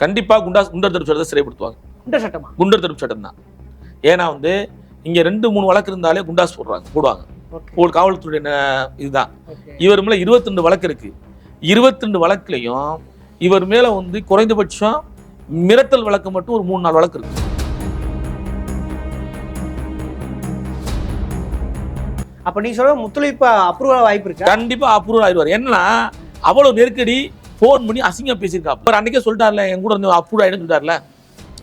கண்டிப்பா குண்டா குண்டர் தடுப்பு சட்டத்தை சிறைப்படுத்துவாங்க. இந்த சட்டமா? குண்டர் தடுப்பு சட்டம் தான். ஏன்னா வந்து இங்க ரெண்டு மூணு வழக்கு இருந்தாலே குண்டாஸ் போடுறாங்க போடுவாங்க. ஒரு காவல்துறை ந- இதுதான் இவர் மேல 22 வழக்கு இருக்கு. 22 வழக்குலையும் இவர் மேல வந்து குறைந்தபட்சம் மிரட்டல் வழக்கு மட்டும் ஒரு மூணு நாலு வழக்கு இருக்கு. அப்ப நீ சொல்ற முத்துழைப்பு அப்ரூவல் வாய்ப்பு இருக்கா? கண்டிப்பா அப்ரூவல் ஆயிடுவார். என்னன்னா அவ்வளவு நெருக்கடி ஃபோன் பண்ணி அசிங்கம் பேசியிருக்கா அப்புறம் அன்னைக்கே சொல்லிட்டார்ல என் கூட இருந்து அப்ரூவ் ஆயிடும் சொல்லிட்டார்ல.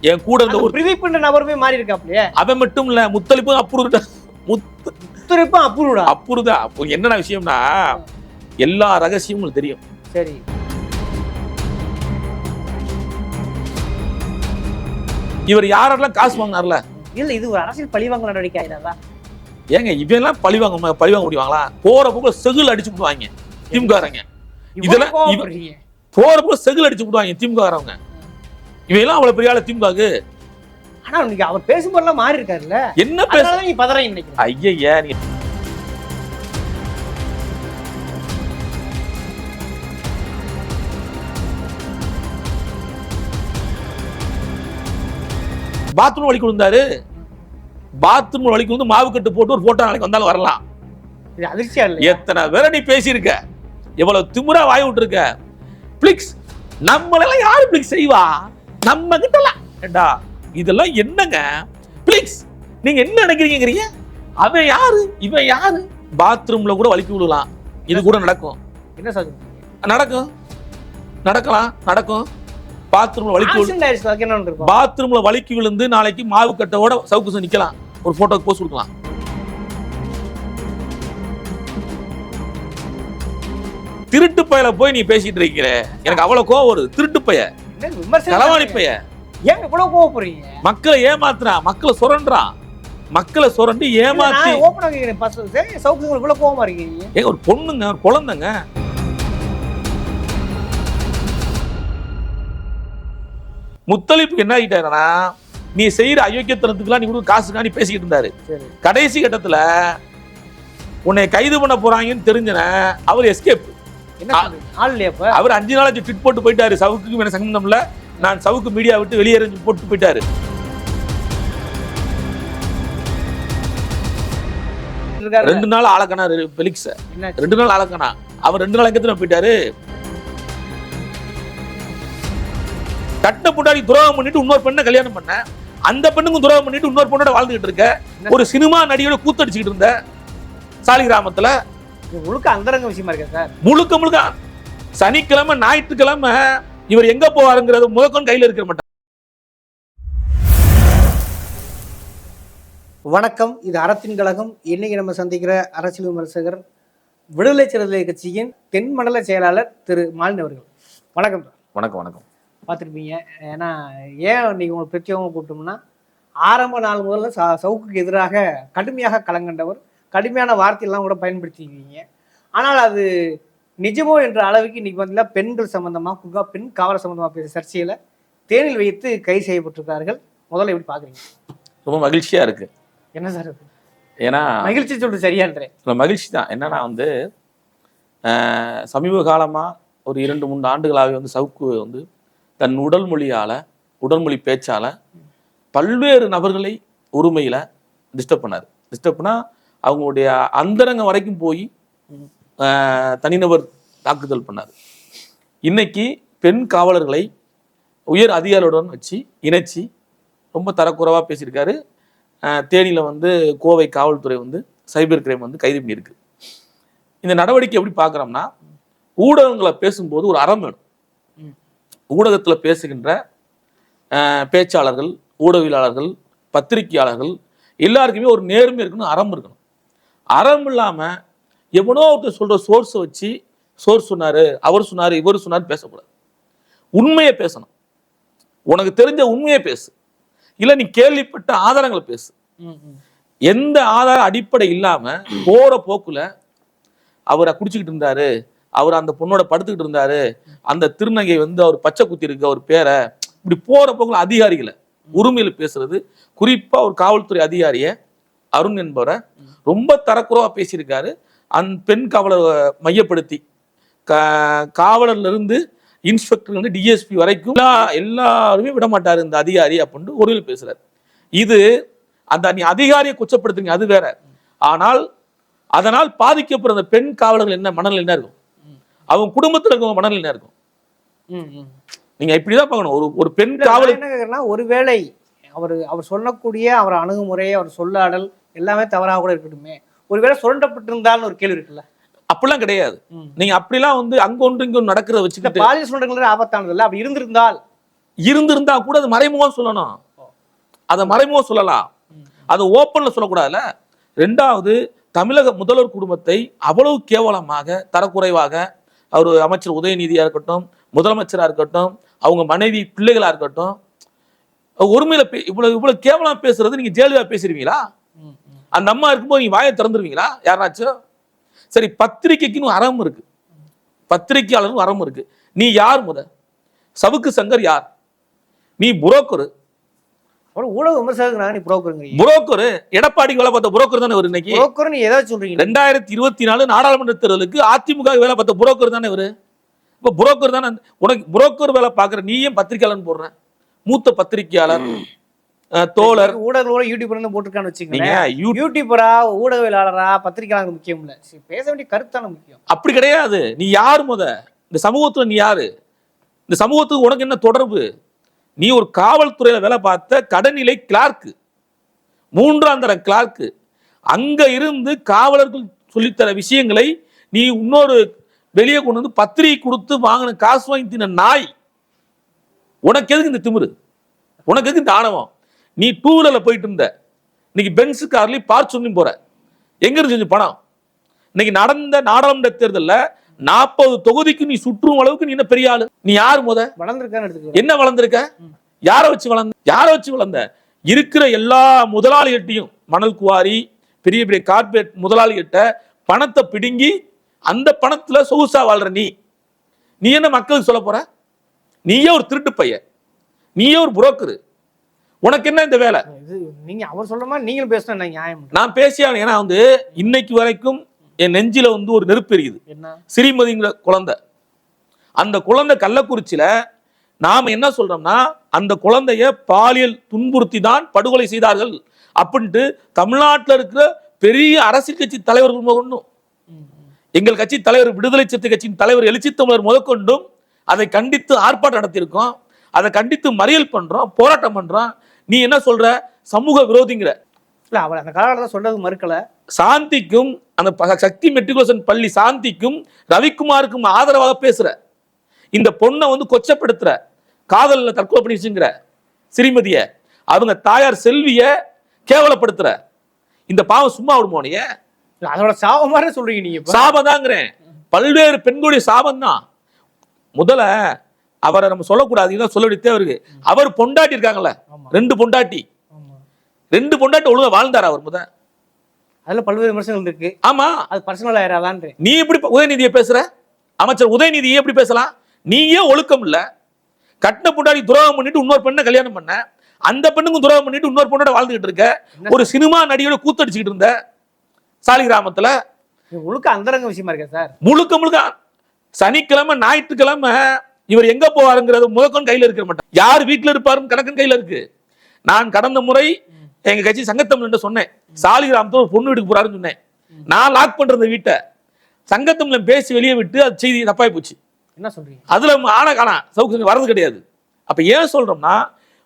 என் கூட இருந்த ஒரு பிரதீப் என்ற நபருமே மாறி இருக்காப்லையே அவன் மட்டும் இல்ல முத்தளிப்பும் அப்ரூவ் முத்து முத்துழைப்பும் அப்ரூவ்டா? அப்ரூவ் தான் என்னென்ன விஷயம்னா எல்லா ரகசியமும் உங்களுக்கு தெரியும். சரி. இவர் யாரெல்லாம் காசு வாங்கினார்ல? இல்ல இது ஒரு அரசியல் பழிவாங்கல் நடவடிக்கை ஆயிடாதா? ஏங்க இவெல்லாம் பழி வாங்க பழி வாங்க முடியுவாங்களா போற போக்குல செகுல் அடிச்சு விடுவாங்க திமுககாரங்க. இவ்வளவு இதெல்லாம் போக்குல செகுல் அடிச்சு விடுவாங்க திமுககாரவங்க. இவையெல்லாம் அவ்வளவு பெரிய ஆளு திமுகக்கு. ஆனா இன்னைக்கு அவர் பேசும்போதெல்லாம் மாறி இருக்காருல்ல? என்ன பேச அதனால நீ பதறீங்க நினைக்கிறேன். ஐயா நீ பாத்ரூம் வலிக்கு விழுந்தாரு. பாத்ரூம் வலிக்கு வந்து மாவு கட்டு போட்டு ஒரு போட்டோ நாளைக்கு வந்தாலும் வரலாம். எத்தனை பேரை நீ பேசியிருக்க? எவ்வளவு திமிரா வாய் விட்டுருக்க? பிளிக்ஸ் நம்மளெல்லாம் யாரு பிளிக்ஸ் செய்வா? நம்ம கிட்டலாம் ஏண்டா இதெல்லாம் என்னங்க? பிளிக்ஸ் நீங்க என்ன நினைக்கிறீங்கிறீங்க அவன் யாரு? இவன் யாரு? பாத்ரூம்ல கூட வலிக்கு விடலாம் இது கூட நடக்கும். என்ன சொல்றீங்க? நடக்கும். நடக்கலாம். நடக்கும். பாத்ரூம்ல வலிக்கு பாத்ரூம்ல வலிக்கு விழுந்து நாளைக்கு மாவு கட்டோட சவுக்கு நிக்கலாம். ஒரு போட்டோக்கு போஸ்ட் கொடுக்கலாம். திருட்டு பயல போய் நீ பேசிட்டு இருக்கிற எனக்கு அவ்வளவு கோவம் வருது. திருட்டு பைய. களவாணி பைய. ஏன் இவ்வளவு கோவப்படுறீங்க? மக்களை ஏமாத்துறான் மக்களை சுரண்டுறான் மக்களை சுரண்டி ஏமாத்தி சவுக்கு இவ்வளவு கோவமா இருக்கீங்க? ஏங்க ஒரு பொண்ணுங்க ஒரு குழந்தைங்க. முத்தளிப்புக்கு என்ன ஆகிட்டாருன்னா நீ செய்யற அயோக்கியத்தனத்துக்குலாம் நீ கொடுக்க காசுக்காக நீ பேசிக்கிட்டு இருந்தாரு. கடைசி கட்டத்துல உன்னை கைது பண்ண போறாங்கன்னு தெரிஞ்சன அவர் எஸ்கேப் என்ன அவர் அஞ்சு நாளாச்சு ட்விட் போட்டு போயிட்டாரு. சவுக்குக்கு எனக்கு சம்பந்தம்ல நான் சவுக்கு மீடியா விட்டு வெளியேறி போட்டு போயிட்டாரு. ரெண்டு நாள் ஆளக்கணா பெலிக்ஸ என்ன ரெண்டு நாள் ஆளக்கணா அவர் ரெண்டு நாள் எங்கத்துல போயிட்டாரு? கட்ட பொண்டாடி துரோகம் பண்ணிட்டு இன்னொரு பெண்ணை கல்யாணம் பண்ண. அந்த பெண்ணுக்கும் துரோகம் பண்ணிட்டு இன்னொரு பொண்ணோட வாழ்ந்துகிட்டு இருக்க. ஒரு சினிமா நடிகையோட கூத்தடிச்சுக்கிட்டு இருந்த சாலிகிராமத்துல முழுக்க அந்தரங்க விஷயமா இருக்கா சார்? முழுக்க முழுக்க சனிக்கிழமை ஞாயிற்றுக்கிழமை இவர் எங்க போவாருங்கிறது முதற்கொண்டு கையில இருக்கிற மாட்டார் வணக்கம். இது அறத்தின் கழகம். இன்னைக்கு நம்ம சந்திக்கிற அரசியல் விமர்சகர் விடுதலை சிறுத்தை கட்சியின் தென் மண்டல செயலாளர் திரு மாலின் அவர்கள். வணக்கம் வணக்கம் வணக்கம். பார்த்துருப்பீங்க. ஏன்னா ஏன் இன்னைக்கு உங்களுக்கு பிரத்யேகமாக கூப்பிட்டோம்னா ஆரம்ப நாள் முதல்ல ச சவுக்குக்கு எதிராக கடுமையாக களங்கண்டவர் கடுமையான வார்த்தையெல்லாம் கூட பயன்படுத்தியிருக்கீங்க. ஆனால் அது நிஜமோ என்ற அளவுக்கு இன்னைக்கு வந்து பெண்கள் சம்பந்தமாக குகா பெண் காவல் சம்பந்தமாக பேச சர்ச்சையில் தேனில் வைத்து கைது செய்யப்பட்டிருக்கார்கள் முதல்ல எப்படி பார்க்குறீங்க ரொம்ப மகிழ்ச்சியா இருக்கு. என்ன சார் ஏன்னா மகிழ்ச்சி சொல்லிட்டு சரியான்றேன் மகிழ்ச்சி தான். என்னன்னா வந்து சமீப காலமா ஒரு இரண்டு மூன்று ஆண்டுகளாகவே வந்து சவுக்கு வந்து தன் உடல் மொழியால உடல் மொழி பேச்சால பல்வேறு நபர்களை உரிமையில டிஸ்டர்ப் பண்ணாரு. டிஸ்டர்ப் பண்ணா அவங்களுடைய அந்தரங்கம் வரைக்கும் போய் தனிநபர் தாக்குதல் பண்ணாரு. இன்னைக்கு பெண் காவலர்களை உயர் அதிகாரிகளுடன் வச்சு இணைச்சி ரொம்ப தரக்குறைவா பேசியிருக்காரு. தேனியில வந்து கோவை காவல்துறை வந்து சைபர் கிரைம் வந்து கைது பண்ணியிருக்கு. இந்த நடவடிக்கை எப்படி பார்க்குறோம்னா ஊடகங்களை பேசும்போது ஒரு அறம் வேணும். ஊடகத்தில் பேசுகின்ற பேச்சாளர்கள் ஊடகவியலாளர்கள் பத்திரிகையாளர்கள் எல்லாருக்குமே ஒரு நேர்மை இருக்கணும் அறம் இருக்கணும். அறம் இல்லாமல் எவனோ ஒருத்தர் சொல்கிற சோர்ஸை வச்சு சோர்ஸ் சொன்னாரு அவர் சொன்னாரு இவர் சொன்னாரு பேசக்கூடாது. உண்மையை பேசணும். உனக்கு தெரிஞ்ச உண்மையை பேசு. இல்லை நீ கேள்விப்பட்ட ஆதாரங்களை பேசு. எந்த ஆதார அடிப்படை இல்லாம போற போக்குல அவரை குடிச்சுக்கிட்டு இருந்தாரு அவர் அந்த பொண்ணோட படுத்துக்கிட்டு இருந்தாரு அந்த திருநங்கை வந்து அவர் பச்சை குத்தி இருக்கு அவர் பேரை இப்படி போற போக்குல அதிகாரிகளை உரிமையில பேசுறது குறிப்பா ஒரு காவல்துறை அதிகாரிய அருண் என்பவரை ரொம்ப தரக்குறவா பேசியிருக்காரு. அந்த பெண் காவலர் மையப்படுத்தி. கா காவலர்ல இருந்து இன்ஸ்பெக்டர் வந்து டிஎஸ்பி வரைக்கும் எல்லா எல்லாருமே விட மாட்டாரு இந்த அதிகாரி அப்படின்னு ஒரு பேசுறாரு. இது அந்த நீ அதிகாரியை குச்சப்படுத்துறீங்க அது வேற. ஆனால் அதனால் பாதிக்கப்படுற அந்த பெண் காவலர்கள் என்ன மனநிலை என்ன இருக்கும்? அவங்க குடும்பத்துல இருக்கவங்க மனநிலை என்ன இருக்கும். நீங்க இப்படிதான் பார்க்கணும். ஒரு ஒரு பெண் காவலர் என்ன கேக்குறேன்னா ஒருவேளை அவர் அவர் சொல்லக்கூடிய அவர் அணுகுமுறை அவர் சொல்லாடல் எல்லாமே தவறாக கூட இருக்கட்டுமே. ஒருவேளை சுரண்டப்பட்டிருந்தால்னு ஒரு கேள்வி இருக்குல்ல? அப்படிலாம் கிடையாது. நீங்க அப்படிலாம் வந்து அங்க ஒன்று இங்க ஒன்று நடக்கிறத வச்சுக்கிட்டு பாலியல் சுரண்டங்கள் ஆபத்தானது இல்ல அப்படி இருந்திருந்தால்? இருந்திருந்தா கூட அது மறைமுகம் சொல்லணும். அதை மறைமுகம் சொல்லலாம். அதை ஓப்பன்ல சொல்லக்கூடாதுல்ல. ரெண்டாவது தமிழக முதல்வர் குடும்பத்தை அவ்வளவு கேவலமாக தரக்குறைவாக அவர் அமைச்சர் உதயநிதியா இருக்கட்டும் முதலமைச்சரா இருக்கட்டும் அவங்க மனைவி பிள்ளைகளா இருக்கட்டும் ஒருமையில இவ்வளவு இவ்வளவு கேவலமா பேசுறது நீங்க ஜெயலலிதா பேசிருவீங்களா. அந்த அம்மா இருக்கும்போது நீங்க வாயை திறந்துருவீங்களா? யாராச்சும் சரி பத்திரிக்கைக்குன்னு அறம் இருக்கு. பத்திரிக்கையாளரும் அறம் இருக்கு. நீ யார் முத? சவுக்கு சங்கர் யார்? நீ புரோக்கரு. ஊடக விமர்சகர் நீ புரோக்கருங்கிறீங்க. புரோக்கரு. எடப்பாடிக்கு வேலை பார்த்த புரோக்கர் தானே இவர் இன்னைக்கு? புரோக்கர் நீ எதை சொல்றீங்க ரெண்டாயிரத்தி இருபத்தி நாலு நாடாளுமன்ற தேர்தலுக்கு அதிமுக வேலை பார்த்த புரோக்கர் தானே இவரு? இப்ப புரோக்கர் தானே உனக்கு புரோக்கர் வேலை பார்க்குற நீயும் பத்திரிக்கையாளர்னு போடுற. மூத்த பத்திரிக்கையாளர் அஹ், தோழர். ஊடகங்களோட யூடியூபர்னு போட்டிருக்கான்னு வச்சுக்கோங்க யூடியூபரா ஊடகவியலாளரா பத்திரிகையாளர் முக்கியம் இல்ல. பேச வேண்டிய கருத்தான முக்கியம். அப்படி கிடையாது. நீ யார் முத? இந்த சமூகத்துல நீ யாரு? இந்த சமூகத்துக்கு உனக்கு என்ன தொடர்பு? நீ ஒரு காவல்துறையில வேலை பார்த்த கடைநிலை கிளார்க்கு மூன்றாம் தர கிளார்க்கு அங்க இருந்து காவலர்கள் சொல்லித்தர விஷயங்களை நீ இன்னொரு வெளியே கொண்டு வந்து பத்திரிகை கொடுத்து வாங்கின காசு வாங்கி தின்ன நாய். உனக்கு எதுக்கு இந்த திமிரு? உனக்கு எதுக்கு இந்த ஆணவம்? நீ டூ வீலர்ல போயிட்டு இருந்த. இன்னைக்கு பென்ஸ் கார்லயும் பார்ச்சுன்னு போற. எங்க இருந்து செஞ்ச பணம்? இன்னைக்கு நடந்த நாடாளுமன்ற தேர்தல்ல நாற்பது தொகுதிக்கு நீ சுற்றும் அளவுக்கு நீ என்ன பெரிய ஆளு? நீ யார் முத? எடுத்துக்கிறோம் என்ன வளர்ந்திருக்க? யார வச்சு வளர்ந்த? யார வச்சு வளர்ந்த? இருக்கிற எல்லா முதலாளிகிட்டையும் மணல் குவாரி பெரிய பெரிய கார்பரேட் முதலாளிகிட்ட பணத்தை பிடுங்கி அந்த பணத்துல சொகுசா வாழ்ற நீ. நீ என்ன மக்களுக்கு சொல்ல போற? நீயே ஒரு திருட்டு பையன். நீயே ஒரு புரோக்கரு உனக்கு என்ன இந்த வேலை? நீங்க அவர் சொல்ற மாதிரி நீங்களும் பேசினா என்ன நியாயம்? நான் பேசியானேன் ஏன்னா வந்து இன்னைக்கு வரைக்கும் என் நெஞ்சில வந்து ஒரு நெருப்பு எரியுது. என்ன? ஸ்ரீமதிங்கிற குழந்தை. அந்த குழந்தை கள்ளக்குறிச்சியில நாம என்ன சொல்றோம்னா அந்த குழந்தைய பாலியல் துன்புறுத்தி தான் படுகொலை செய்தார்கள் அப்படின்ட்டு தமிழ்நாட்டில் இருக்கிற பெரிய அரசியல் கட்சி தலைவர்கள் முதற்கொண்டும் எங்கள் கட்சி தலைவர் விடுதலை சிறுத்தை கட்சியின் தலைவர் எழுச்சி தமிழர் முதற்கொண்டும் அதை கண்டித்து ஆர்ப்பாட்டம் நடத்தியிருக்கோம். அதை கண்டித்து மறியல் பண்றோம் போராட்டம் பண்றோம். நீ என்ன சொல்ற? சமூக விரோதிங்கிற. இல்ல அவர் அந்த காலகட்டத்தில் சொல்றது மறுக்கல. சாந்திக்கும் அந்த சக்தி மெட்ரிகுலேஷன் பள்ளி சாந்திக்கும் ரவிக்குமாருக்கும் ஆதரவாக பேசுற. இந்த பொண்ணை வந்து கொச்சப்படுத்துற. காதல்ல தற்கொலை பண்ணிச்சுங்கிற ஸ்ரீமதிய. அவங்க தாயார் செல்விய கேவலப்படுத்துற. இந்த பாவம் சும்மா விடுமோனைய இல்ல, அதோட சாபம் மாதிரி சொல்றீங்க நீங்க இப்ப. சாபதாங்கிறேன். பல்வேறு பெண்களுடைய சாபம் தான் முதல்ல அவரை நம்ம சொல்லக்கூடாது. இதான் சொல்ல வேண்டிய தேவை இருக்கு. அவர் பொண்டாட்டி இருக்காங்கல்ல. ரெண்டு பொண்டாட்டி. ரெண்டு பொண்டாட்டி ஒழுங்கா வாழ்ந்தார் அவர் முத அதுல பல்வேறு விமர்சனங்கள் இருக்கு. ஆமா. அது பர்சனல் ஆயிராதான்றேன் நீ எப்படி உதயநிதியை பேசுற? அமைச்சர் உதயநிதியை எப்படி பேசலாம்? நீயே ஒழுக்கம் இல்ல. கட்டின பொண்டாடி துரோகம் பண்ணிட்டு இன்னொரு பெண்ணை கல்யாணம் பண்ண. அந்த பெண்ணுக்கும் துரோகம் பண்ணிட்டு இன்னொரு பொண்ணோட வாழ்ந்துகிட்டு இருக்க. ஒரு சினிமா நடிகையோட கூத்தடிச்சுக்கிட்டு இருந்த சாலிகிராமத்துல இது முழுக்க அந்தரங்க விஷயமா இருக்கா சார். முழுக்க முழுக்க சனிக்கிழமை ஞாயிற்றுக்கிழமை இவர் எங்க போவாருங்கிறது முதற்கொண்டு கையில இருக்க மாட்டார். யார் வீட்டுல இருப்பாருன்னு கணக்கன் கையில இருக்கு. நான் கடந்த முறை எங்க கட்சி சங்கத்தமிழ் சொன்னேன். சாலிகிராமத்துல ஒரு பொண்ணு வீட்டுக்கு போறாருன்னு சொன்னேன். நான் லாக் பண்ற அந்த வீட்டை. சங்கத்தமிழ் பேசி வெளியே விட்டு அது செய்தி தப்பாய் போச்சு. என்ன சொல்றீங்க? அதுல ஆனா காணா சவுக்கு வரது கிடையாது. அப்ப ஏன் சொல்றோம்னா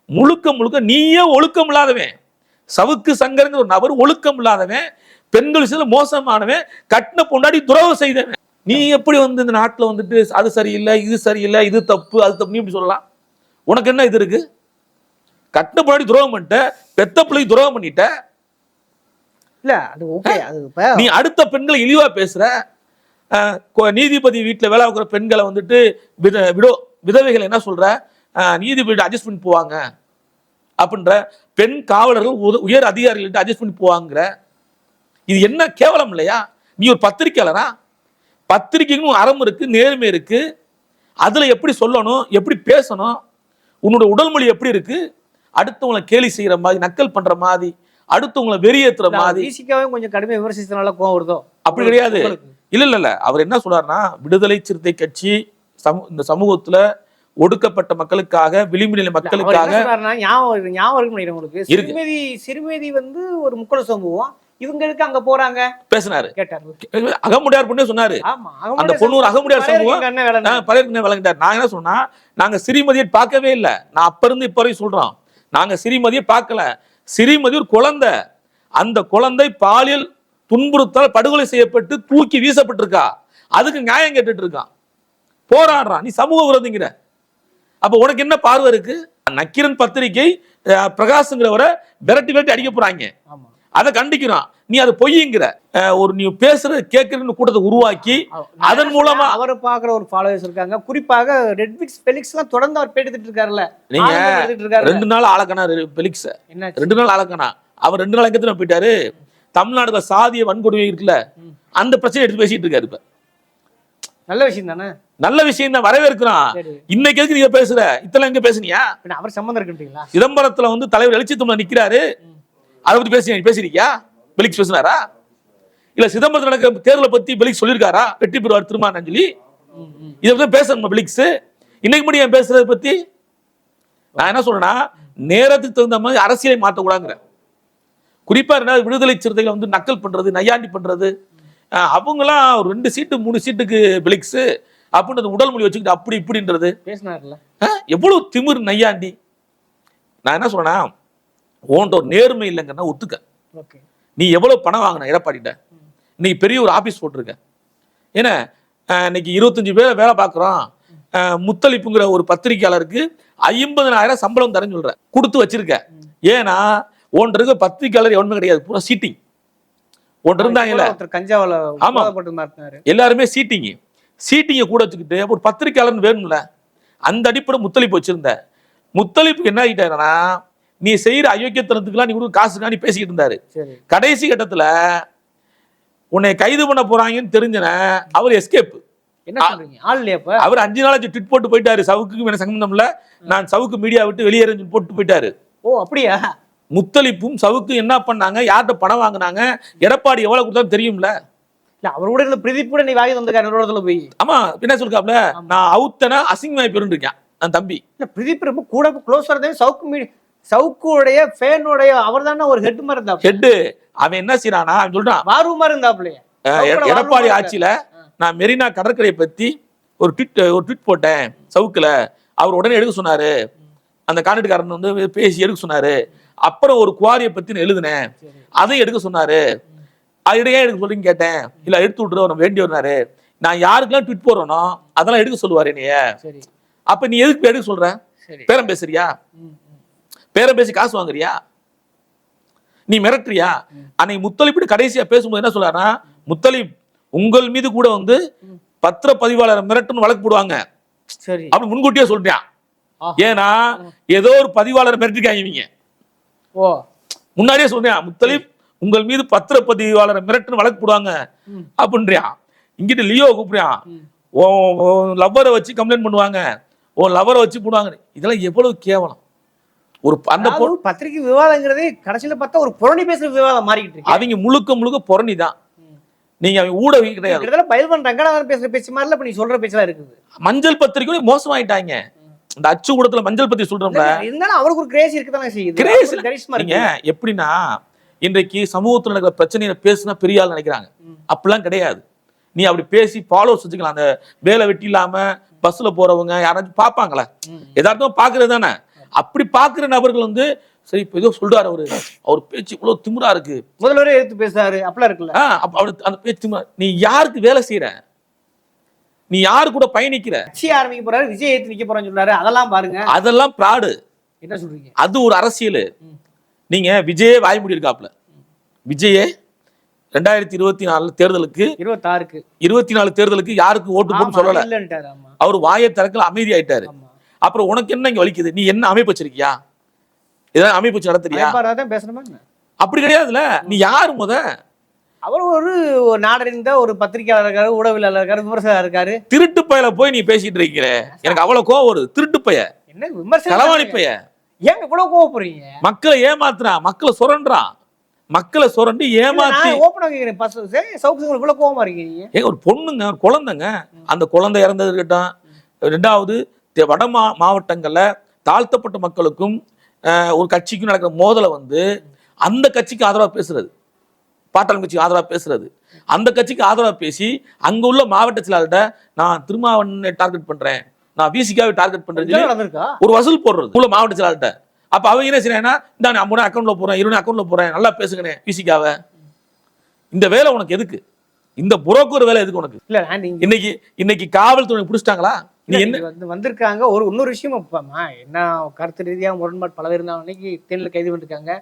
முழுக்க முழுக்க நீயே ஒழுக்கம் இல்லாதவன் சவுக்கு சங்கருங்கிற ஒரு நபர் ஒழுக்கம் இல்லாதவன் பெண்கள் விஷயத்துல மோசமானவன். கட்டின பொண்டாடி துரோகம் செய்தவன். நீ எப்படி வந்து இந்த நாட்டுல வந்துட்டு அது சரியில்லை இது சரியில்லை இது தப்பு அது தப்பு நீ இப்படி சொல்லலாம். உனக்கு என்ன இது இருக்கு? கட்டின பொண்டாடி துரோகம் பண்ணிட்ட பெத்த பிள்ளை துரோகம் பண்ணிட்ட. இல்ல அது ஓகே அது நீ அடுத்த பெண்களை இழிவா பேசுற. நீதிபதி வீட்டுல வேலை பார்க்குற பெண்களை வந்துட்டு வித விடோ விதவைகள் என்ன சொல்ற? நீதிபதி அட்ஜஸ்ட் பண்ணி போவாங்க. அப்படின்ற பெண் காவலர்கள் உயர் அதிகாரிகள்கிட்ட அட்ஜஸ்ட் பண்ணி போவாங்கிற இது என்ன கேவலம் இல்லையா? நீ ஒரு பத்திரிக்கையாளரா? பத்திரிக்கைக்கும் அறம் இருக்கு நேர்மை இருக்கு. அதுல எப்படி சொல்லணும் எப்படி பேசணும் உன்னோட உடல் மொழி எப்படி இருக்கு அடுத்தவங்களை கேலி செய்யற மாதிரி நக்கல் பண்ற மாதிரி அடுத்தவங்களை வெறியேத்துற மாதிரி. ஈசிக்காவே கொஞ்சம் கடுமையா விமர்சித்தனால கோவம் வருதோ? அப்படி கிடையாது. இல்ல இல்ல இல்ல. அவர் என்ன சொல்றாருன்னா விடுதலை சிறுத்தை கட்சி சமூ இந்த சமூகத்துல ஒடுக்கப்பட்ட மக்களுக்காக விளிம்பு நிலை மக்களுக்காக ஞாபகம் ஞாபகம் இருக்கு. சிறுமதி சிறுமதி வந்து ஒரு முக்கல சமூகம். இவங்க எதுக்கு அங்க போறாங்க? பேசினாரு. கேட்டாரு. அகமுடியார் பொண்ணே சொன்னாரு. அந்த பொண்ணு அகமுடியார் சமூகம். பழைய வழங்கிட்டார் நான் என்ன சொன்னா நாங்க சிறிமதியை பார்க்கவே இல்லை. நான் அப்ப இருந்து இப்ப வரைக்கும் சொல்றோம். நாங்க சிறிமதியை பார்க்கல. சிறிமதி ஒரு குழந்தை. அந்த குழந்தை பாலியல் துன்புறுத்தல் படுகொலை செய்யப்பட்டு தூக்கி வீசப்பட்டிருக்கா. அதுக்கு நியாயம் கேட்டுட்டு இருக்கான். போராடுறான் நீ சமூக விரோதிங்கிற. அப்ப உனக்கு என்ன பார்வை இருக்கு? நக்கீரன் பத்திரிகை பிரகாஷ்ங்கிறவரை விரட்டி விரட்டி அடிக்க போறாங்க. ஆமா. அதை கண்டிக்கிறான். நீ அதை பொய்யுங்கிற அஹ், ஒரு நீ பேசுற கேட்கறன்னு கூட்டத்தை உருவாக்கி அதன் மூலமா- அவரை பாக்குற ஒரு ஃபாலோவர்ஸ் இருக்காங்க. குறிப்பாக ரெட்விக்ஸ் பெலிக்ஸ் எல்லாம் தொடர்ந்து அவர் பேட்டி இருக்காருல்ல நீங்க ரெண்டு நாள் ஆளக்கணா பெலிக்ஸ ரெண்டு நாள் ஆளக்கணா. அவர் ரெண்டு நாள் எங்கத்துல போயிட்டாரு? தமிழ்நாடுல சாதிய வன்கொடுமை இருக்குல்ல. அந்த பிரச்சனை எடுத்து பேசிட்டு இருக்காரு இப்ப. நல்ல விஷயம் தானே? நல்ல விஷயம் தான் வரவேற்கிறான். இன்னைக்கு எதுக்கு நீங்க பேசுற? இத்தனை எங்க பேசுனியா அவர் சம்மந்தம் இருக்குன்றீங்களா சிதம்பரத்துல வந்து தலைவர் எழுச்சி தமிழ் நிக்கிறாரு. அதை பத்தி பேசி பேசிருக்கியா பெலிக்ஸ் பேசினாரா? இல்ல சிதம்பரத்துல நடக்கிற தேர்தலை பத்தி பெலிக்ஸ் சொல்லியிருக்காரா? வெற்றி பெறுவார் திருமான் அஞ்சலி ம், ம். இதை பத்தி பேசணும் பெலிக்ஸ்? இன்னைக்கு மட்டும் ஏன் பேசுறதை பத்தி? நான் என்ன சொல்றேன்னா நேரத்துக்கு தகுந்த மாதிரி அரசியலை மாற்றக்கூடாதுங்கிற. குறிப்பா ரெண்டாவது விடுதலை சிறுத்தைகளை வந்து நக்கல் பண்றது நையாண்டி பண்றது. அஹ் அவங்கெல்லாம் ஒரு ரெண்டு சீட்டு மூணு சீட்டுக்கு பிளிக்ஸ் அப்படின்னு அந்த உடல் மொழி வச்சுக்கிட்டு அப்படி இப்படின்றது. பேசினார்ல. எவ்வளவு திமிர் நையாண்டி. நான் என்ன சொல்றேன்னா ஒரு நேர்மை இல்லைங்கன்னா ஒத்துக்க. ஓகே நீ எவ்வளவு பணம் வாங்கின எடப்பாடிட்ட? இன்னைக்கு பெரிய ஒரு ஆபீஸ் போட்டிருக்க. ஏன்னா இன்னைக்கு இருபத்தஞ்சு பேர் வேலை பார்க்குறோம். முத்தளிப்புங்கிற ஒரு பத்திரிக்கையாளருக்கு ஐம்பதனாயிரம் சம்பளம் தரேன்னு சொல்ற. கொடுத்து வச்சிருக்க. ஏன்னா உன்கிட்ட இருக்க பத்திரிக்கையாளர் எவனுமே கிடையாது. பூரா சீட்டிங் உன்கிட்ட இருந்தாங்கல்ல கஞ்சாவில ஆமா. போட்டு மாட்டினாரு. எல்லாருமே சீட்டிங் சீட்டிங்கை கூட வச்சுக்கிட்டு ஒரு பத்திரிக்கையாளர் வேணும்ல. அந்த அடிப்படை முத்தளிப்பு வச்சிருந்த. முத்தளிப்புக்கு என்ன ஆகிட்டாருன்னா நீ செய்யற அயோக்கியத்தனத்துக்குலாம் நீ கொடுக்க காசுக்கா நீ பேசிக்கிட்டு இருந்தாரு. கடைசி கட்டத்துல உன்னை கைது பண்ண போறாங்கன்னு தெரிஞ்சன அவர் எஸ்கேப் என்ன அவர் அஞ்சு நாளாச்சு ட்விட் போட்டு போயிட்டாரு. சவுக்குக்கு எனக்கு சம்பந்தம் இல்ல. நான் சவுக்கு மீடியா விட்டு வெளியேறேன்னு போட்டு போயிட்டாரு. ஓ அப்படியா? முத்தளிப்பும் சவுக்கு என்ன பண்ணாங்க? யார்கிட்ட பணம் வாங்குனாங்க? எடப்பாடி எவ்வளவு கொடுத்தாலும் தெரியும்ல? இல்ல அவர் கூட இருந்த பிரதீப் கூட நீ வாங்கி வந்திருக்காரு நிறுவனத்துல போய். ஆமா என்ன சொல்லிருக்காப்ல நான் அவுத்தனா அசிங்கமாய் பெருன்னு இருக்கேன் அந்த தம்பி. இல்ல பிரதீப் ரொம்ப கூட க்ளோஸ் வரதே சவுக்கு மீடி சவுக்குடைய ஃபேனுடைய அவர் தானே ஒரு ஹெட் மாதிரி இருந்தா ஹெட்டு அவன் என்ன செய்யறானா அவன் சொல்றான் மாதிரி இருந்தாப்லையே எடப்பாடி ஆட்சியில நான் மெரினா கடற்கரையை பத்தி ஒரு ட்விட் ஒரு ட்விட் போட்டேன் சவுக்குல. அவர் உடனே எடுக்க சொன்னாரு. அந்த கான்ட்ராக்ட்காரன் வந்து பேசி எடுக்க சொன்னாரு. அப்புறம் ஒரு குவாரியை பத்தி நான் எழுதினேன். அதையும் எடுக்க சொன்னாரு. அது ஏன் எடுக்க சொல்றீங்க கேட்டேன். இல்ல எடுத்து விட்டுரு வேண்டி வந்தாரு நான் யாருக்கெல்லாம் ட்விட் போடுறேனோ அதெல்லாம் எடுக்க சொல்லுவாரு சரி. அப்ப நீ எதுக்கு எடுக்க சொல்ற? பேரம் பேசுறியா? பேரம் பேசி காசு வாங்குறியா? நீ மிரட்டுறியா? அன்னைக்கு முத்தலிப்பிட்டு கடைசியா பேசும்போது என்ன சொல்றாருன்னா முத்தலிப் உங்கள் மீது கூட வந்து பத்திர பதிவாளர் மிரட்டுன்னு வழக்கு போடுவாங்க. சரி. அப்படி முன்கூட்டியே ஆஹா. ஏன்னா ஏதோ ஒரு பதிவாளர் மிரட்டிருக்காங்க இவங்க. ஓ. முன்னாடியே சொல்றேன் முத்தலிப் உங்கள் மீது பத்திர பதிவாளர் மிரட்டுன்னு வழக்கு போடுவாங்க. ம். அப்படின்றான் இங்கிட்ட லியோ கூப்பிடுறான் லவ்வரை வச்சு கம்ப்ளைண்ட் பண்ணுவாங்க. உன் லவ்வரை வச்சு போடுவாங்க. இதெல்லாம் எவ்வளவு கேவலம். ஒரு அந்த பொ- அதாவது பத்திரிகை விவாதங்கிறதே கடைசியில பார்த்தா ஒரு புரணி பேசுற விவாதம் மாறிக்கிட்டு இருக்கு. அவங்க முழுக்க முழுக்க புறணி தான். நீங்க அவங்க ஊடகம் கிடையாது. பயில்வன் ரங்கநாதன் பேசுற பேச்சு மாதிரில இப்ப நீ சொல்ற பேச்சுலாம் இருக்குது. மஞ்சள் பத்திரிக்கை மோசமாயிட்டாங்க. இந்த அச்சு கூடத்துல மஞ்சள் பத்திரிக்கை சொல்றோம்ல. இருந்தாலும் அவருக்கு ஒரு கிரேஸ் இருக்கதானே செய்யுது. Craze அவருக்கு இல்ல. ஒரு கரிஷ்மா இருக்கு. எப்படின்னா இன்றைக்கு சமூகத்துல நடக்கிற பிரச்சனையை பேசுனா பெரிய ஆள் நினைக்கிறாங்க. அப்படிலாம் கிடையாது. நீ அப்படி பேசி ஃபாலோவர்ஸ் வச்சுக்கலாம் அந்த வேலை வெட்டி இல்லாம பஸ்ல போறவங்க யாராச்சும் பார்ப்பாங்களே. எதார்த்தம் பாக்குறது தானே. அப்படி பாக்குற நபர்கள் வந்து சரி இப்ப ஏதோ சொல்றாரு அவரு. அவர் பேச்சு இவ்வளவு திமிரா இருக்கு. முதல்வரே எடுத்து பேசுறாரு அப்பெல்லாம் இருக்குல்ல. அப்ப அவரு அந்த பேச்சு நீ யாருக்கு வேலை செய்யற நீ யாரு கூட பயணிக்கிற? கட்சி ஆரம்பிக்க போறாரு விஜய் ஏத்து நிக்க போறேன்னு சொல்றாரு. அதெல்லாம் பாருங்க. அதெல்லாம் பிராடு என்ன சொல்றீங்க? அது ஒரு அரசியல். நீங்க விஜயே வாய்மொழி இருக்காப்ல விஜயே ரெண்டாயிரத்தி இருபத்தி நாலு தேர்தலுக்கு இருபத்தாறுக்கு. இருபத்தி நாலு தேர்தலுக்கு யாருக்கு ஓட்டு போட்டு சொல்லல. அவர் வாயை திறக்கல அமைதியாயிட்டாரு. ஆமா. அப்புறம் உனக்கு என்ன இங்க வலிக்குது? நீ என்ன அமைப்பு வச்சிருக்கியா? ஏதாவது அமைப்பு வச்சு நடத்துறியா? பேசணுமா? அப்படி கிடையாதுல நீ யாரு முத? அவர் ஒரு நாடறிந்த ஒரு பத்திரிகையாளர் இருக்காரு ஊடகவியலாளர் இருக்காரு விமர்சகர் இருக்காரு. திருட்டு பயல போய் நீ பேசிட்டு இருக்கிற. எனக்கு அவ்வளவு கோவம் வருது. திருட்டு பைய. என்ன விமர்சனம் களவாணி? பைய. ஏங்க இவ்வளவு கோவப்படுறீங்க? மக்களை ஏமாத்துறான் மக்களை சுரண்டுறான் மக்களை சுரண்டி ஏமாத்தி. ஓப்பனா கேக்குறேன். சவுக்கு இவ்வளவு கோவமா இருக்கீங்க? ஏங்க ஒரு பொண்ணுங்க குழந்தைங்க. அந்த குழந்தை இறந்தது இருக்கட்டும். ரெண்டாவது வட மா மாவட்டங்கள்ல தாழ்த்தப்பட்ட மக்களுக்கும் ஒரு கட்சிக்கும் நடக்கிற மோதலை வந்து அந்த கட்சிக்கு ஆதரவா பேசுறது. பாட்டாளி கட்சிக்கு ஆதரவா பேசுறது. அந்த கட்சிக்கு ஆதரவா பேசி அங்க உள்ள மாவட்ட செயலாளர்கிட்ட நான் திருமாவளவனை டார்கெட் பண்றேன். நான் விசிகாவை டார்கெட் பண்றேன் ஒரு வசூல் போடுறது. உள்ள மாவட்ட செயலாளர்கிட்ட. அப்ப அவங்க என்ன செய்யறாங்கன்னா இந்த நான் மூணு அக்கௌண்ட்ல போறேன் இருபது அக்கௌண்ட்ல போறேன் நல்லா பேசுங்கண்ணே விசிகாவை. இந்த வேலை உனக்கு எதுக்கு? இந்த புரோக்கர் வேலை எதுக்கு உனக்கு? இல்ல இன்னைக்கு இன்னைக்கு காவல்துறை பிடிச்சிட்டாங்களா? வந்து வந்திருக்காங்க. ஒரு இன்னொரு விஷயம் இப்பமா என்ன கருத்து ரீதியாக முரண்பாடு பல இருந்தாங்க அன்னைக்கு தேனில் கைது பண்ணிருக்காங்க.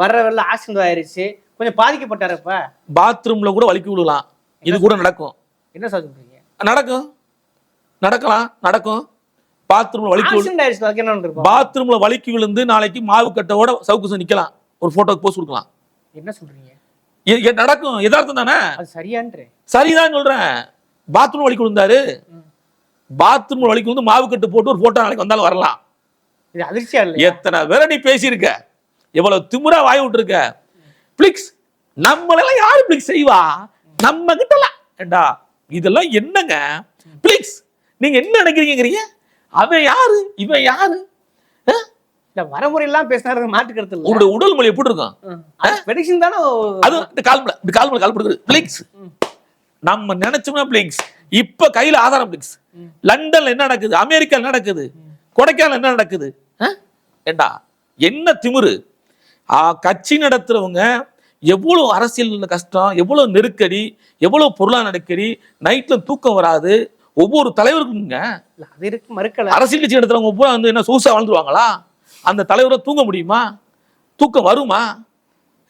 வர்ற வெள்ள ஆக்சிடென்ட் ஆயிருச்சு. கொஞ்சம் பாதிக்கப்பட்டாரு இப்ப? பாத்ரூம்ல கூட வலிக்கி விடலாம் இது கூட நடக்கும். என்ன சார் சொல்றீங்க? நடக்கும். நடக்கலாம் நடக்கும். பாத்ரூம்ல வலிக்கி பாத்ரூம்ல வலிக்கி விழுந்து நாளைக்கு மாவு கட்டோட சவுக்கு நிக்கலாம். ஒரு போட்டோக்கு போஸ்ட் கொடுக்கலாம். என்ன சொல்றீங்க? நடக்கும். யதார்த்தம் தானே? அது சரியான்றே சரிதான் சொல்றேன். பாத்ரூம் வலிக்கு விழுந்தாரு. பாத்ரூம் வலிக்கு விழுந்து மாவு கட்டு போட்டு ஒரு போட்டோ நாளைக்கு வந்தாலும் வரலாம். இது அதிர்ச்சியா இல்லையா? எத்தனை பேரை நீ பேசியிருக்க? எவ்வளவு திமிரா வாய் விட்டுருக்க? பிளிக்ஸ் நம்மளெல்லாம் யாரு பிளிக்ஸ் செய்வா? நம்ம கிட்டலாம் ஏண்டா இதெல்லாம் என்னங்க? பிளிக்ஸ் நீங்க என்ன நினைக்கிறீங்கிறீங்க அவன் யாரு? இவன் யாரு? அஹ்? இல்ல வரமுறை எல்லாம் பேசினாரு கருத்து இல்ல உங்களுடைய உடல் மொழி எப்படி இருக்கும் ப்ரெடிக்ஷன் தானே? அது இந்த கால்மல இந்த கால்மல கால் பிளிக்ஸ். நம்ம நினைச்சோம்னா பிளிக்ஸ் இப்ப கையில ஆதாரம் பிளிக்ஸ் ம். லண்டன்ல என்ன நடக்குது? அமெரிக்கால என்ன நடக்குது? கொடைக்கானல் என்ன நடக்குது? ஏண்டா? என்ன திமிரு? ஆ, கட்சி நடத்துறவங்க எவ்வளவு அரசியல் கஷ்டம் எவ்வளவு நெருக்கடி எவ்வளவு பொருளாதார நெருக்கடி நைட்ல தூக்கம் வராது. ஒவ்வொரு தலைவருக்குங்க அரசியல் கட்சி நடத்துறவங்க பூரா வந்து என்ன சூசா வாழ்ந்துருவாங்களா? அந்த தலைவரை தூங்க முடியுமா? தூக்கம் வருமா?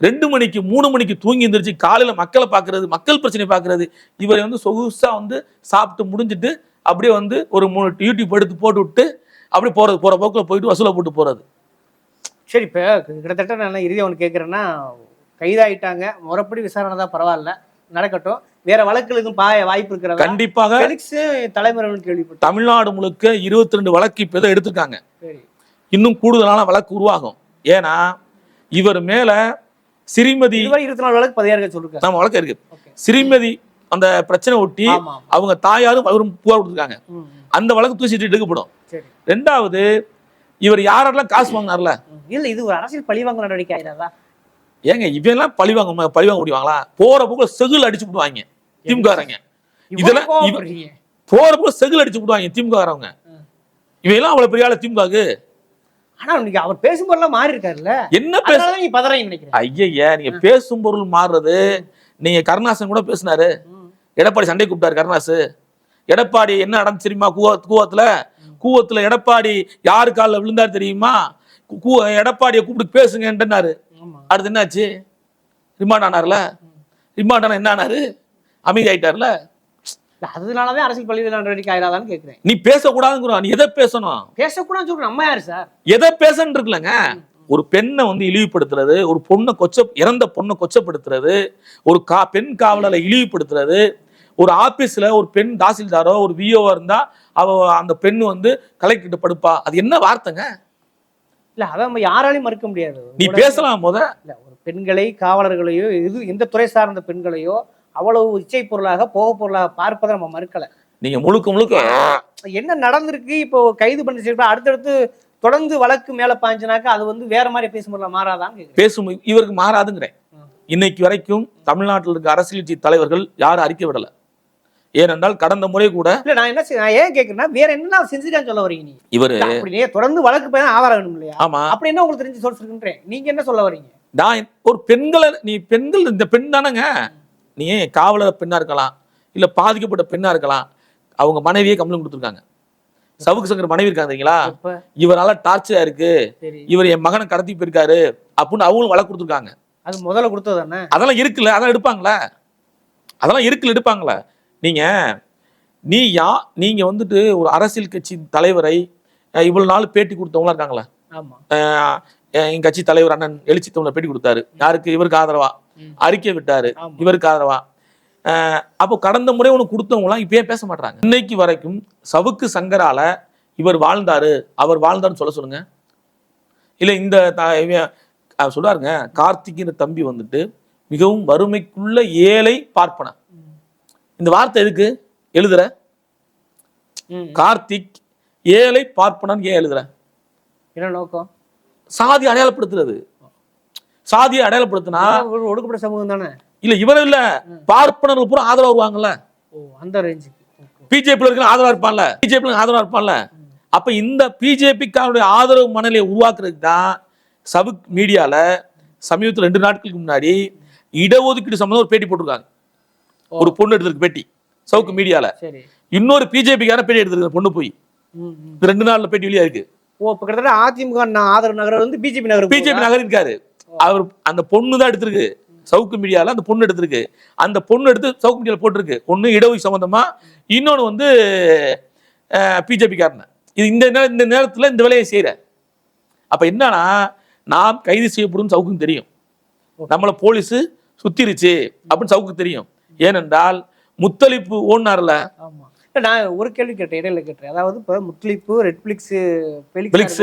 ரெண்டு மணிக்கு மூணு மணிக்கு தூங்கி எந்திரிச்சு காலையில மக்களை பார்க்கிறது மக்கள் பிரச்சனை பார்க்கிறது இவர் வந்து சொகுசா வந்து சாப்பிட்டு முடிஞ்சிட்டு அப்படியே வந்து ஒரு மூணு யூடியூப் எடுத்து போட்டு விட்டு அப்படியே போறது போற போக்குல போயிட்டு வசூலை போட்டு போறது. சரி இப்ப கிட்டத்தட்ட நான் இறுதி ஒன்று கேட்குறேன்னா கைதாயிட்டாங்க. முறைப்படி விசாரணை தான் பரவாயில்ல. நடக்கட்டும். வேற வழக்குகள் எதுவும் பாய வாய்ப்பு இருக்கிறதா? கண்டிப்பாக. ஃபெலிக்ஸ் தலைமுறை கேள்விப்பட்டேன். தமிழ்நாடு முழுக்க இருபத்தி ரெண்டு வழக்கு இப்போ ஏதோ எடுத்திருக்காங்க. சரி. இன்னும் கூடுதலான வழக்கு உருவாகும். ஏன்னா இவர் மேல இதுவரை இருபத்தி நாலு வழக்கு பதினாறு சொல்லிருக்காரு நம்ம வழக்கு இருக்கு. சிறிமதி அந்த பிரச்சனை ஒட்டி அவங்க தாயாரும் அவரும் புகார் கொடுத்துருக்காங்க. அந்த வழக்கு தூசிட்டு எடுக்கப்படும் ரெண்டாவது இவர் யாரெல்லாம் காசு வாங்கினார்ல. இல்ல இது ஒரு அரசியல் பழிவாங்க நடவடிக்கை ஆயிடாதா ஏங்க இவெல்லாம் பழி வாங்க பழி வாங்க முடியுவாங்களா போற போக்குல செகுல் அடிச்சு விடுவாங்க திமுககாரங்க. இவ்வளவு இதெல்லாம். போற போக்குல செகுல் அடிச்சு விடுவாங்க திமுககாரவங்க ம். இவையெல்லாம் அவ்வளவு பெரிய ஆளு திமுகக்கு? ஆனா இன்னைக்கு அவர் பேசும்போதெல்லாம் மாறி இருக்காருல்ல என்ன பேச அதனால நீ பதறீங்க நினைக்கிறேன் ஐயய்யா நீங்க பேசும் பொருள் மாறுறது. நீங்க கருணாசன் கூட பேசினாரு. எடப்பாடி சண்டை கூப்பிட்டாரு கருணாசு. எடப்பாடி என்ன நடந்துச்சு தெரியுமா? கூவ கூவத்துல? கூவத்துல எடப்பாடி யாரு காலில் விழுந்தாரு தெரியுமா? எடப்பாடியை கூப்பிட்டு பேசுங்கன்றாரு அடுத்து என்னாச்சு? ரிமாண்ட் ஆனார்ல? ரிமாண்ட் ஆனா என்ன ஆனாரு? அமைதி ஆயிட்டார்ல அதனாலதான் அரசியல் பழிவாங்க நடவடிக்கை ஆயிடாதான்னு கேக்குறேன். நீ பேசக்கூடாதுங்கிறோம் நீ எதை பேசணும்? பேசக்கூடாதுன்னு சொல்றேன் நம்ம யாரு சார்? எதை பேசன்னு இருக்குல்லங்க? ஒரு பெண்ணை வந்து இழிவுபடுத்துறது ஒரு பொண்ணை கொச்ச இறந்த பொண்ணை கொச்சப்படுத்துறது ஒரு கா பெண் காவலரை இழிவுபடுத்துறது ஒரு ஆபீஸ்ல ஒரு பெண் தாசில்தாரோ ஒரு விஓவோ இருந்தா அவ அந்த பெண் வந்து கலெக்டர் படுப்பா. அது என்ன வார்த்தைங்க? இல்ல அதை நம்ம யாராலையும் மறுக்க முடியாது. நீ பேசலாம் முத? இல்ல ஒரு பெண்களை காவலர்களையோ எது எந்த துறை சார்ந்த பெண்களையோ அவ்வளவு இச்சை பொருளாக போக பொருளாக பார்ப்பதை நம்ம மறுக்கல. நீங்க முழுக்க முழுக்க என்ன நடந்திருக்கு? இப்போ கைது பண்ணி செய்யப்ப அடுத்தடுத்து தொடர்ந்து வழக்கு மேல பாஞ்சினாக்கா அது வந்து வேற மாதிரி பேசும்போது மாறாதான்னு பேசும் இவருக்கு மாறாதுங்கிறேன். இன்னைக்கு வரைக்கும் தமிழ்நாட்டில் இருக்க அரசியல் கட்சி தலைவர்கள் யாரும் அறிக்கை விடல. ஏனென்றால் கடந்த முறை கூட இல்ல நான் என்ன நான் ஏன் கேக்குறேன்னா வேற என்ன செஞ்சுக்கான்னு சொல்ல வரீங்க நீ? இவரு அப்படியே தொடர்ந்து வழக்கு போய் ஆதாரம் வேணும் இல்லையா? ஆமா. அப்படி என்ன உங்களுக்கு தெரிஞ்சு சொல்லிருக்கேன் நீங்க என்ன சொல்ல வரீங்க? நான் ஒரு பெண்களை நீ பெண்கள் இந்த பெண் தானேங்க. நீ காவலர் பெண்ணா இருக்கலாம்? இல்ல பாதிக்கப்பட்ட பெண்ணா இருக்கலாம்? அவங்க மனைவியே கம்ப்ளைண்ட் கொடுத்துருக்காங்க. சவுக்கு சங்கர் மனைவி இருக்காங்க தெரியுங்களா? இப்ப இவரால டார்ச்சரா இருக்கு. இவர் என் மகனை கடத்தி போயிருக்காரு அப்படின்னு அவங்களும் வழக்கு கொடுத்துருக்காங்க. அது முதல்ல கொடுத்தது அதெல்லாம் இருக்குல்ல அதெல்லாம் எடுப்பாங்களே? அதெல்லாம் இருக்குல்ல எடுப்பாங்களே? நீங்க நீ யா நீங்க வந்துட்டு ஒரு அரசியல் கட்சி தலைவரை இவ்வளவு நாள் பேட்டி கொடுத்தவங்களா இருக்காங்களே? என் கட்சி தலைவர் அண்ணன் எழுச்சி தமிழர் பேட்டி கொடுத்தாரு. யாருக்கு? இவருக்கு ஆதரவா. அறிக்கை விட்டாரு. இவருக்கு ஆதரவா? அப்போ கடந்த முறை ஒன்று கொடுத்தவங்களாம் இப்போ ஏன் பேச மாட்டாங்க இன்னைக்கு வரைக்கும் சவுக்கு சங்கரால இவர் வாழ்ந்தாரு. அவர் வாழ்ந்தாருன்னு சொல்ல சொல்லுங்க. இல்ல இந்த சொல்றாருங்க. கார்த்திக்ன்ற தம்பி வந்துட்டு மிகவும் வறுமைக்குள்ள ஏழை பார்ப்பன. இந்த வார்த்தை எதுக்கு? எழுதுற. கார்த்திக் ஏழை பார்ப்பனன் ஏன் எழுதுற? என்ன நோக்கம்? சாதி அடையாளப்படுத்துறது. சாதியை அடையாளப்படுத்தினா ஒடுக்கப்பட்ட சமூகம் தானே? இல்ல இவர் இல்ல. பார்ப்பனர்கள் பூரா ஆதரவு வருவாங்கல்ல? ஓ அந்த ரேஞ்சுக்கு பிஜேபி இருக்க ஆதரவா இருப்பான்ல? பிஜேபி ஆதரவா இருப்பான்ல? அப்ப இந்த பிஜேபிக்காருடைய ஆதரவு மனநிலையை உருவாக்குறதுக்கு தான் சவுக் மீடியால சமீபத்தில் ரெண்டு நாட்களுக்கு முன்னாடி இடஒதுக்கீடு சம்பந்தம் ஒரு பேட்டி போட்டிருக்காங்க. ஒரு பொண்ணு எடுத்திருக்கு பேட்டி. சவுக்கு மீடியால இன்னொரு பிஜேபிக்கார பேட்டி எடுத்திருக்கு பொண்ணு போய். ரெண்டு நாள்ல பேட்டி வெளியா இருக்கு ஓ இப்போ கிட்டத்தட்ட அதிமுக ஆதரவு நகரம் வந்து பிஜேபி நகரம் பிஜேபி நகர் இருக்காரு அவர் அந்த பொண்ணு தான் எடுத்திருக்கு. சவுக்கு மீடியால அந்த பொண்ணு எடுத்திருக்கு. அந்த பொண்ணு எடுத்து சவுக்கு மீடியால போட்டிருக்கு. ஒண்ணு இடஒதுக்கீடு சம்பந்தமா. இன்னொன்னு வந்து பிஜேபி காரன. இது இந்த நேர இந்த நேரத்துல இந்த வேலையை செய்யற. அப்ப என்னன்னா நாம் கைது செய்யப்படும் சவுக்குன்னு தெரியும். நம்மள போலீஸ் சுத்திருச்சு அப்படின்னு சவுக்கு தெரியும். ஏனென்றால் முத்தளிப்பு ஓடினார்ல. நான் ஒரு கேள்வி கேட்டேன் இடையில கேட்டேன். அதாவது இப்போ முத்லிப்பு ரெட்ஃபிளிக்ஸ் Felix,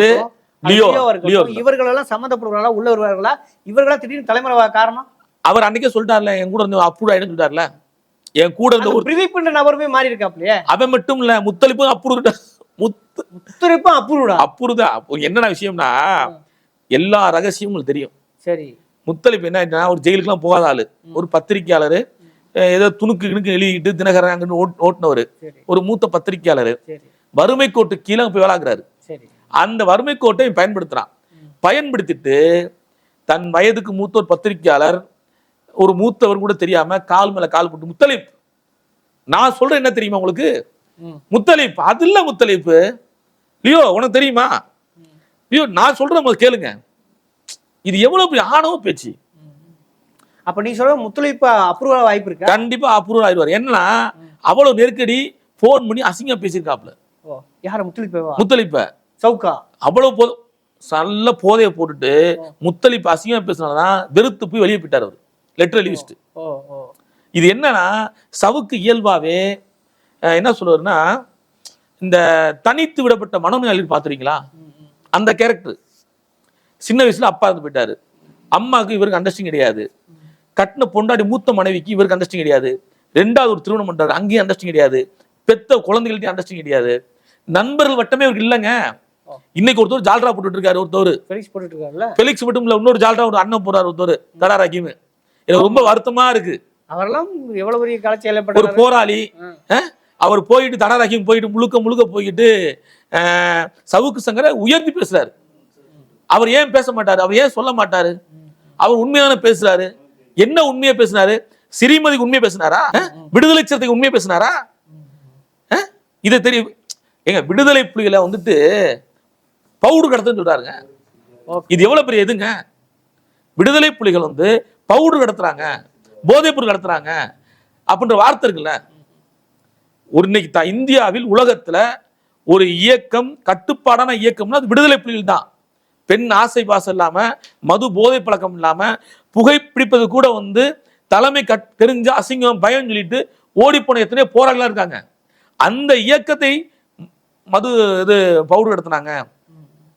லியோ. இவர்கள் எல்லாம் சம்மந்தப்படுறவங்களா உள்ள வருவார்களா இவர்களா திடீர்னு தலைமுறை காரணம்? அவர் அன்னைக்கே சொல்லிட்டார்ல என் கூட இருந்து அப்ரூவ் ஆயிடுன்னு சொல்லிட்டார்ல. என் கூட இருந்த ஒரு பிரதீப் என்ற நபருமே மாறி இருக்காப்லையே? அவன் மட்டும் இல்ல முத்தளிப்பும் அப்ரூவ் முத்து முத்துரைப்பும் அப்ரூவ்டா அப்ரூவ் தான். என்னென்ன விஷயம்னா எல்லா ரகசியமும் தெரியும். சரி. முத்தளிப்பு என்ன ஒரு ஜெயிலுக்குலாம் போகாத ஆளு. ஒரு பத்திரிக்கையாளர். ஏதோ துணுக்கு கிணுக்கு எழுதிட்டு தினகரன் ஓட்டினவர். ஒரு மூத்த பத்திரிக்கையாளர். சரி. வறுமை கோட்டு கீழே போய் வேளாக்குறாரு. சரி. அந்த வறுமை கோட்டை இவன் பயன்படுத்துறான். பயன்படுத்திட்டு தன் வயதுக்கு மூத்த ஒரு பத்திரிக்கையாளர் ஒரு மூத்தவர் கூட தெரியாம கால் மேல கால் போட்டு முத்தலிப். நான் சொல்றேன் என்ன தெரியுமா உங்களுக்கு. முத்தலிப். அது இல்ல முத்தலிப்பு லியோ உனக்கு தெரியுமா? லியோ நான் சொல்றேன் கேளுங்க. இது எவ்வளவு ஆணவ பேச்சு. அப்ப நீ சொல்ற முத்துழைப்பு அப்ரூவல் வாய்ப்பு இருக்கா? கண்டிப்பா அப்ரூவல் ஆயிடுவார். என்னன்னா அவ்வளவு நெருக்கடி ஃபோன் பண்ணி அசிங்கம் பேசியிருக்காப்ல யார முத்துழைப்பேவா முத்தலிப்ப. சவுக்கா. அவ்வளவு போதும் நல்ல போதையை போட்டுட்டு முத்தலிப்பு அசிங்கமா பேசினால்தான் வெறுத்து போய் வெளியே போயிட்டார் அவர். லெட்டர் எழுதி வச்சுட்டு ஓ ஓ. இது என்னன்னா சவுக்கு இயல்பாவே அஹ், என்ன சொல்லுவாருன்னா இந்த தனித்து விடப்பட்ட மனநோயாளி பார்த்துருக்கீங்களா அந்த கேரக்டர் சின்ன வயசுல அப்பா இருந்து போயிட்டாரு. அம்மாவுக்கு இவருக்கு அண்டர்ஸ்டிங் கிடையாது. கட்டின பொண்டாடி மூத்த மனைவிக்கு இவருக்கு அண்டர்ஸ்டிங் கிடையாது. ரெண்டாவது ஒரு திருமணம் பண்றாரு அங்கேயும் அண்டர்ஸ்டிங் கிடையாது. பெத்த குழந்தைகள்ட்டையும் அண்டர்ஸ்டிங் கிடையாது. நண்பர்கள் வட்டமே இவருக்கு இல்லைங்க. இன்னைக்கு ஒருத்தர் ஜால்ரா போட்டுட்டு இருக்காரு ஒருத்தர் மட்டும் இல்ல இன்னொரு ஜால்ரா ஒரு அண்ணன் போறாரு ஒருத்தர் தடா ரஹீம். எனக்கு ரொம்ப வருத்தமா இருக்கு. அவரெல்லாம் எவ்வளவு பெரிய ஒரு கலாச்சாரம் போராளி அவர் போயிட்டு தடா ரஹீம் போயிட்டு முழுக்க முழுக்க போயிட்டு சவுக்கு சங்கரை உயர்த்தி பேசுறாரு. அவர் ஏன் பேச மாட்டாரு? அவர் ஏன் சொல்ல மாட்டாரு? அவர் உண்மையான பேசுறாரு. என்ன உண்மையா பேசினாரு? சிறிமதிக்கு உண்மையா பேசினாரா? விடுதலை சிறுத்தைக்கு உண்மையா பேசினாரா? இதை தெரியும் ஏங்க விடுதலை புலிகளை வந்துட்டு பவுடு கடத்துன்னு சொல்றாருங்க. இது எவ்வளவு பெரிய இதுங்க? விடுதலை புலிகள் வந்து பவுடு கடத்துறாங்க போதைப் பொருள் கடத்துறாங்க அப்படின்ற வார்த்தை இருக்குல்ல. ஒரு இன்னைக்கு இந்தியாவில் உலகத்துல ஒரு இயக்கம் கட்டுப்பாடான இயக்கம்னா அது விடுதலை புலிகள் தான். பெண் ஆசை பாசம் இல்லாம மது போதை பழக்கம் இல்லாம புகைப்பிடிப்பது கூட வந்து தலைமை கட் தெரிஞ்ச அசிங்கம் பயம் சொல்லிட்டு ஓடிப்போன எத்தனையோ போராளிகளா இருக்காங்க. அந்த இயக்கத்தை மது இது பவுடர் கடத்துனாங்க.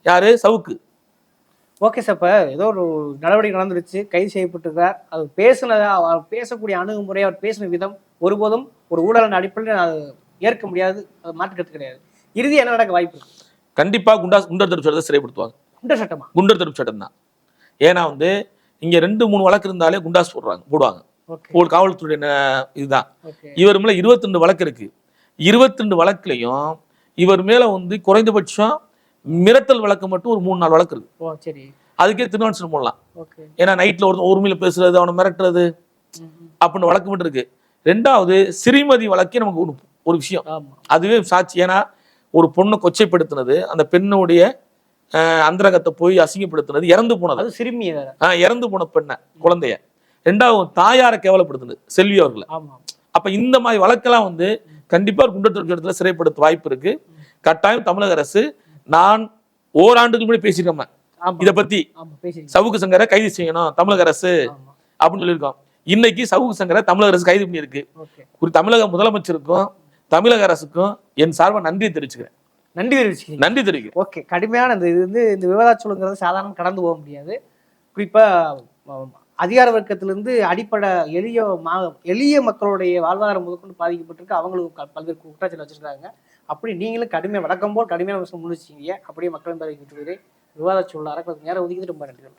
யாரு? சவுக்கு. ஓகே சார் இப்போ ஏதோ ஒரு நடவடிக்கை நடந்துருச்சு கைது செய்யப்பட்டிருக்கார். அது பேசுனத அவர் பேசக்கூடிய அணுகுமுறை அவர் பேசின விதம் ஒருபோதும் ஒரு ஊழலின் அடிப்படையில் அது ஏற்க முடியாது அது மாற்றுக்கிறது கிடையாது. இறுதி என்ன நடக்க வாய்ப்பு இருக்கு? கண்டிப்பா குண்டா குண்டர் தடுப்பு சட்டத்தை சிறைப்படுத்துவாங்க. குண்டர் சட்டமா? குண்டர் தடுப்பு சட்டம் தான். ஏன்னா வந்து இங்க ரெண்டு மூணு வழக்கு இருந்தாலே குண்டாஸ் போடுறாங்க போடுவாங்க. ஒரு காவல்துறை ந- இதுதான். இவர் மேல 22 வழக்கு இருக்கு. 22 வழக்குலையும் இவர் மேல வந்து குறைந்தபட்சம் மிரட்டல் வழக்கு மட்டும் ஒரு மூணு நாலு வழக்கு இருக்கு. அதுக்கே திருநாட்சன் போடலாம். ஏன்னா நைட்ல ஒரு ஒருமையில பேசுறது அவனை மிரட்டுறது அப்படின்னு வழக்கு மட்டும் இருக்கு. ரெண்டாவது சிறிமதி வழக்கே நமக்கு ஒரு ஒரு விஷயம். அதுவே சாட்சி. ஏன்னா ஒரு பொண்ணை கொச்சைப்படுத்தினது அந்த பெண்ணுடைய அஹ், அந்தரங்கத்தை போய் அசிங்கப்படுத்தினது இறந்து போனது. அது சிறுமி வேற. ஆஹ், இறந்து போன பெண்ணை குழந்தைய. ரெண்டாவது தாயாரை கேவலப்படுத்தினது செல்வி அவர்களை. அப்ப இந்த மாதிரி வழக்கெல்லாம் வந்து கண்டிப்பா தடுப்பு சட்டத்துல சிறைப்படுத்த வாய்ப்பு இருக்கு. கட்டாயம் தமிழக அரசு நான் ஓராண்டுக்கு முன்னாடி பேசியிருக்கோம் இத பத்தி சவுக்கு சங்கரை கைது செய்யணும் தமிழக அரசு அப்படின்னு சொல்லியிருக்கோம். இன்னைக்கு சவுக்கு சங்கரை தமிழக அரசு கைது பண்ணியிருக்கு. ஒரு தமிழக முதலமைச்சருக்கும் தமிழக அரசுக்கும் என் சார்பா நன்றி தெரிவிச்சுக்கிறேன். நன்றி தெரிவிச்சுக்கிறீங்க. நன்றி தெரிவிக்கிறேன். ஓகே கடுமையான இது வந்து இந்த விவாதாச்சொலுங்கிறது சாதாரண கடந்து போக முடியாது. குறிப்பாக அதிகார வர்க்கத்திலிருந்து அடிப்படை எளிய மா எளிய மக்களுடைய வாழ்வாதாரம் முதற்கொண்டு பாதிக்கப்பட்டிருக்கு. அவங்களுக்கு பல்வேறு குற்றச்சாட்டு வச்சிருக்காங்க. அப்படி நீங்களும் கடுமையாக வழக்கம் போல் கடுமையான விஷயம் முன்னிச்சிங்க அப்படியே மக்களும் பார்வைக்கு விட்டு விவாத சொல்லார நேரம் ஒதுக்கிட்டு ரொம்ப நன்றி.